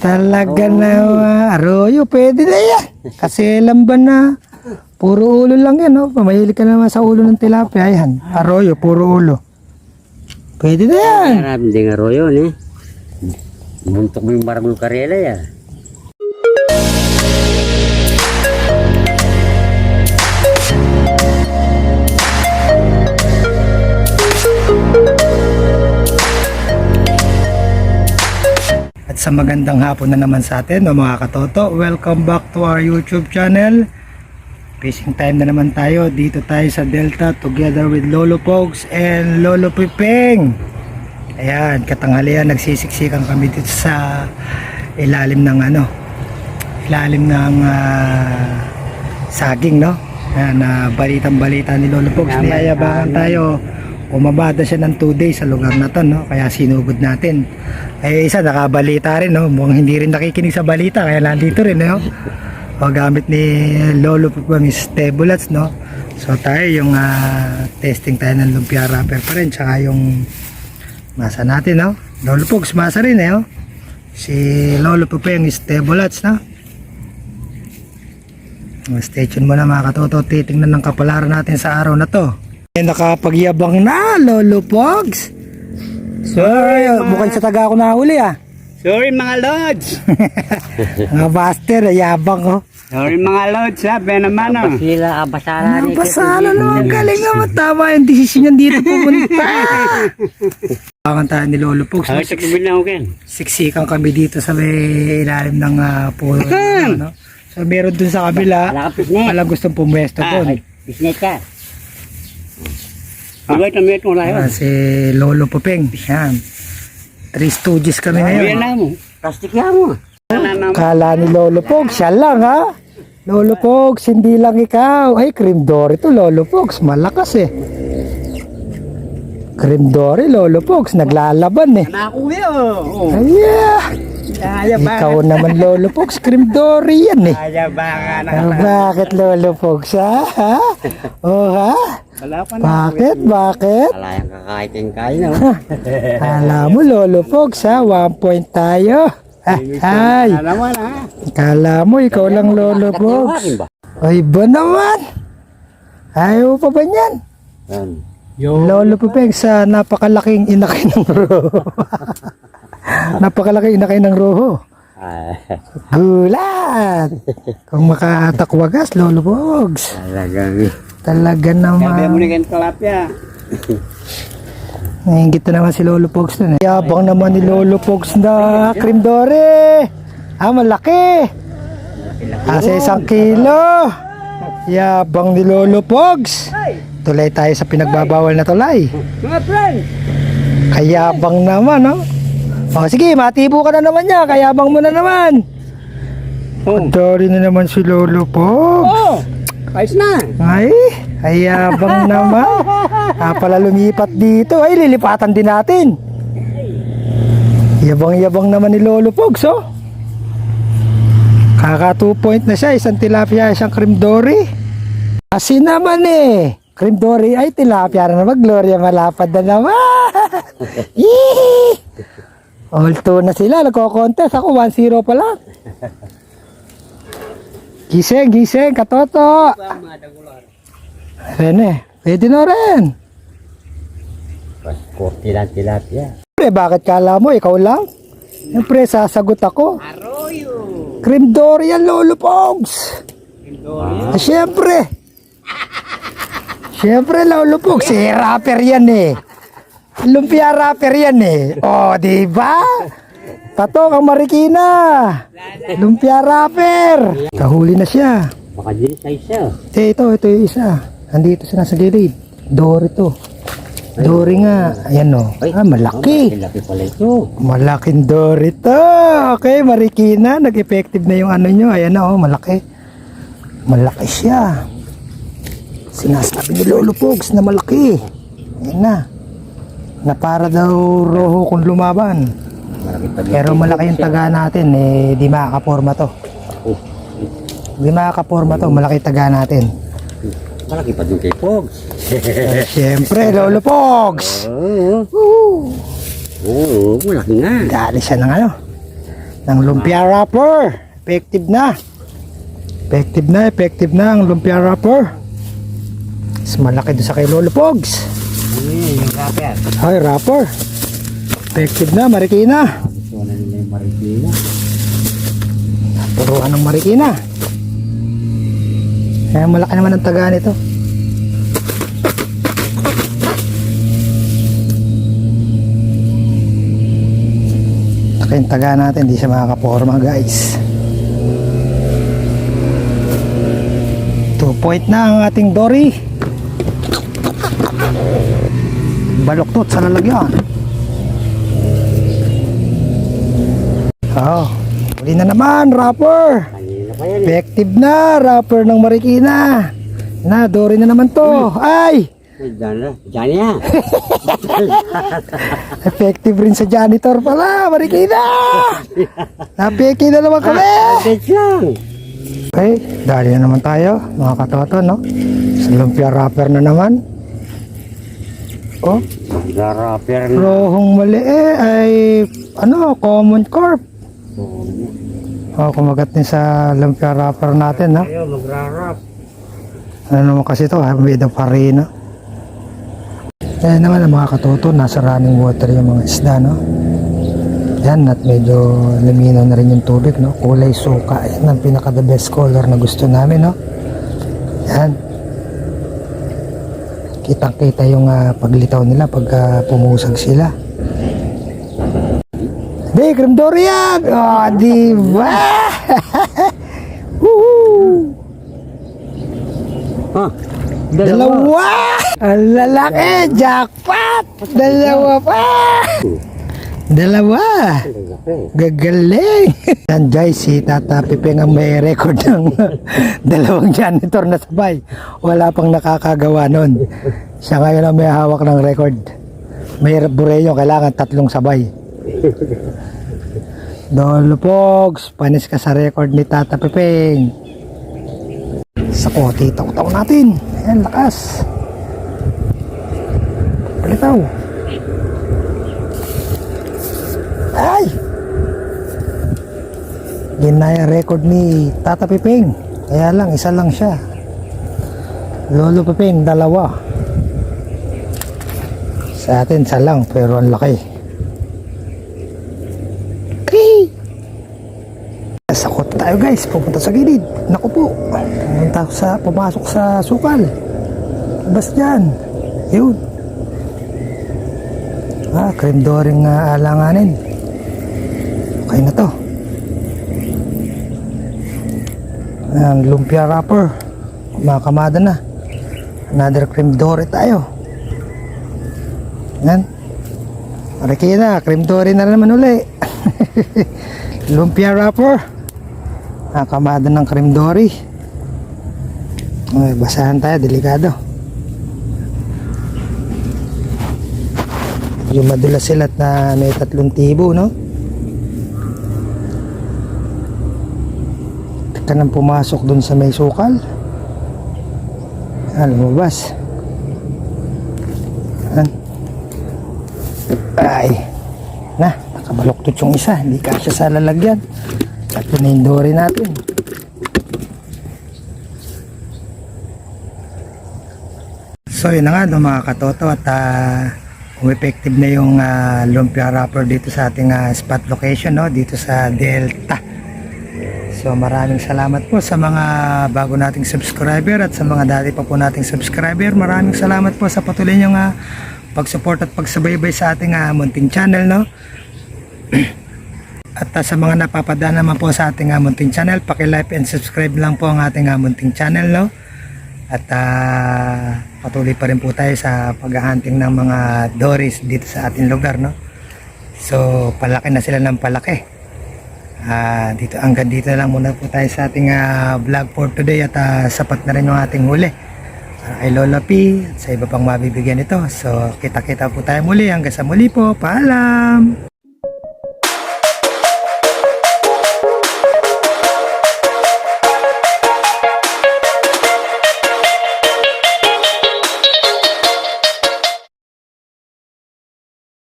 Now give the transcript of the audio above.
Talaga na arroyo, pwede na yan. Kasi lamban na. Puro ulo lang yan, no? Pamahilig ka naman sa ulo ng tilapia. Ayan, arroyo, puro ulo. Pwede na yan. Marami din arroyo ni. Muntok mo yung barangol karela ya. Sa magandang hapon na naman sa atin, no, mga katoto. Welcome back to our YouTube channel. Fishing time na naman tayo. Dito tayo sa Delta together with Lolo Pogs and Lolo Pipeng. Ayan, katanghalian nagsisiksikan kami dito sa ilalim ng ano, ilalim ng ah, saging, no? Ayan, na balitang balita ni Lolo Pogs. Niyayabangan tayo. Umabada siya ng 2 days sa lugar na to, no? Kaya sinugod natin. Ay isa nakabalita rin, no? Mukhang hindi rin nakikinig sa balita, kaya nandito rin, no? O gamit ni Lolo Pipeng is Tebulats, no? So tayo yung ah, testing tayo ng lumpia wrapper pa rin, tsaka yung masa natin, no? Lolo Pogs, masa rin, eh, oh. Si Lolo Pipeng is Tebulats, no? Stay tuned muna mga katoto, titingnan ng kapalaran natin sa araw na to. Eh, nakapagyabang na, Lolo Pogs. Sorry, mukhang sa taga ako nahuli ah. Sorry mga lods. Mga master, yabang oh. Sorry mga lods ha. Be naman oh. Sila abasara Ano ni. ba sana no? Ang galing naman. Tama yung desisyon niyan dito pumunta. Bangan tayo ni Lolo Pogs. Ay, sa na ako ken. Siksikan kami dito sa may ilalim ng uh, puno. ano? So meron dun sa kabila. Wala ka pisnet. Walang gustong pumwesto Ah, doon. ay, pisnet ka. Agay na meto na Ah, yun. si Lolo Popeng. Yan. Three stooges kami Ayan ngayon. na mo. Plastic yan mo. Kala ni Lolo Pogs, siya lang ha. Lolo Pogs, hindi lang ikaw. Ay, cream dory to Lolo Pogs. Malakas eh. Cream dory, Lolo Pogs. Naglalaban eh. Nakuwi oh. Ay, yeah. Kaya ba? Ikaw naman Lolo Pogs, cream dory yan eh. Kaya ba na? Ah, bakit Lolo Pogs ha? ha? Oh ha? Wala pa na. Bakit? Bakit? Wala yung kakaitin kayo na. Kala mo Lolo Pogs ha? One point tayo. Ah, ay, Alam mo na. kala mo ikaw lang Lolo ba? Ay ba naman? Ayaw pa ba niyan? Yan. Lolo Pupeng sa napakalaking inakay ng roho. napakalaking inakay ng roho. Ah, Gulat! Kung makatakwagas, Lolo Pogs. Talagang. Talaga Sabi mo naman. ni Ken Kalapya. Nahingit na naman si Lolo Pogs dun eh. Yabang naman ni Lolo Pogs na cream dore. Ah, malaki. Asa isang kilo. Yabang ni Lolo Pogs. Tulay tayo sa pinagbabawal na tulay. Mga friend. Kayabang naman, no? O sige, matibo ka na naman niya. Kayabang mo na naman. Oh. Dori na naman si Lolo po. Oh. Ayos na. Ay, kayabang naman. Ah, pala lumipat dito. Ay, lilipatan din natin. Yabang-yabang naman ni Lolo Pogs, oh. Kaka 2 point na siya. Isang tilapia, isang cream dory. Kasi naman eh. Cream dory ay tilapia na naman. Gloria malapad na naman. Yee! All two na sila. Nagko-contest. Ako 1-0 pa lang. Gising, gising. Katoto. Rene, pwede na rin. Kurti lang tilapia. Pre, bakit kala mo ikaw lang? Siyempre, sasagot ako. Arroyo. Cream Dorian Lolo Pogs. Ah, Siyempre. Siyempre, Lolo Pogs. Eh, rapper yan eh. Lumpia rapper yan eh. Oh, di ba? Tato kang Marikina. Lumpia rapper. Kahuli na siya. Baka din sa isa. Eh, ito, ito yung isa. Andito siya nasa gilid. Dory to. Dory nga. Ayan o. Ah, malaki. Laki pala ito. Malaking dory to. Okay, Marikina. Nag-effective na yung ano nyo. Ayan na, oh, malaki. Malaki siya. Sinasabi ni Lolo Pogs na malaki. Ayan na. Na para daw roho kung lumaban. Din. Pero malaki yung taga natin. Eh, di makakaporma to. Oh, Di makakaporma to. Malaki taga natin. malaki pa din kay Pogs. Eh, Siyempre, Lolo Pogs. Oo. Woo! Oo, malaki nga. Dali siya ng ano. ng lumpia wrapper. Effective na. Effective na, effective na ang lumpia wrapper. Mas malaki doon sa kay Lolo Pogs. Ano yun, yung rapper? Ay, wrapper. Effective na, Marikina. Gusto na nila yung marikina. Puruan ng Marikina. Kaya malaki naman ang taga nito. Laki yung taga natin, hindi siya makakaporma guys. 2 point na ang ating Dory. Baloktot sa lalagyan. Oh, huli na naman, rapper. Eh. Effective na, rapper ng Marikina. Na, Dory na naman to. Ay! Diyan yan. Effective rin sa janitor pala, Marikina! Napiki na naman kami! Updates lang. Okay, dali na naman tayo, mga katoto, no? Sa lumpia rapper na naman. Oh, Magra-rapper na. rohong mali eh, ay, ano, common corp. Oh, kumagat din sa lumpia rapper natin, no? Ayaw, magra-rap. Ano naman kasi ito, ha? made of harina. Kaya naman ang mga katoto, nasa running water yung mga isda, no? Yan, at medyo luminaw na rin yung tubig, no? Kulay suka. Yan ang pinaka the best color na gusto namin, no? Yan. Kitang-kita yung ah, paglitaw nila pag ah, pumusag sila. Hindi, cream dory yan! Oh, di ba? Woohoo! Ah, Dalawa! Ang lalaki! Jackpot! Dalawa pa! Dalawa! Gagaling! Yan guys, si Tata Pipeng ang may record ng dalawang janitor na sabay. Wala pang nakakagawa nun. Siya ngayon ang may hawak ng record. May bureyo, kailangan tatlong sabay. Dolo Pogs, panis ka sa record ni Tata Pipeng. Sa kote, taw-taw natin. Ayan, lakas. Palitaw. Ay! Ginaya record ni Tata Piping. Kaya lang, isa lang siya. Lolo Piping, dalawa. Sa atin, isa lang, pero ang laki. Okay. Sakot tayo guys, pupunta sa gilid. Naku po, pumunta sa, pumasok sa sukal. Labas dyan. Yun. Ah, cream doring uh, alanganin. Okay na to. Ayan, lumpia wrapper. Mga kamada na. Another cream dory tayo. Yan. Mariki na, cream dory na naman uli. lumpia wrapper. Mga kamada ng cream dory. Ay, basahan tayo, delikado. Yung madulas sila at na may tatlong tibo, no? Teka nang pumasok dun sa may sukal. Ah, lumabas. Yan. Ay. Na, nakabaloktot yung isa. Hindi kasya sa lalagyan. Yun na yung natin. So yun na nga no, mga katoto at kung effective na yung ah, lumpia wrapper dito sa ating ah, spot location no, dito sa Delta. So maraming salamat po sa mga bago nating subscriber at sa mga dati pa po nating subscriber. Maraming salamat po sa patuloy niyong ah, pag-support at pagsubaybay sa ating ah, munting channel no. At sa mga napapadaan naman po sa ating uh, munting channel, paki-like and subscribe lang po ang ating uh, munting channel, no? At ah, patuloy pa rin po tayo sa paghahunting ng mga dories dito sa ating lugar, no? So, palaki na sila ng palaki. Ah, dito hanggang dito lang muna po tayo sa ating ah, vlog for today at ah, sapat na rin yung ating huli. Para kay Lola P at sa iba pang mabibigyan ito. So, kita-kita po tayo muli. Hanggang sa muli po. Paalam!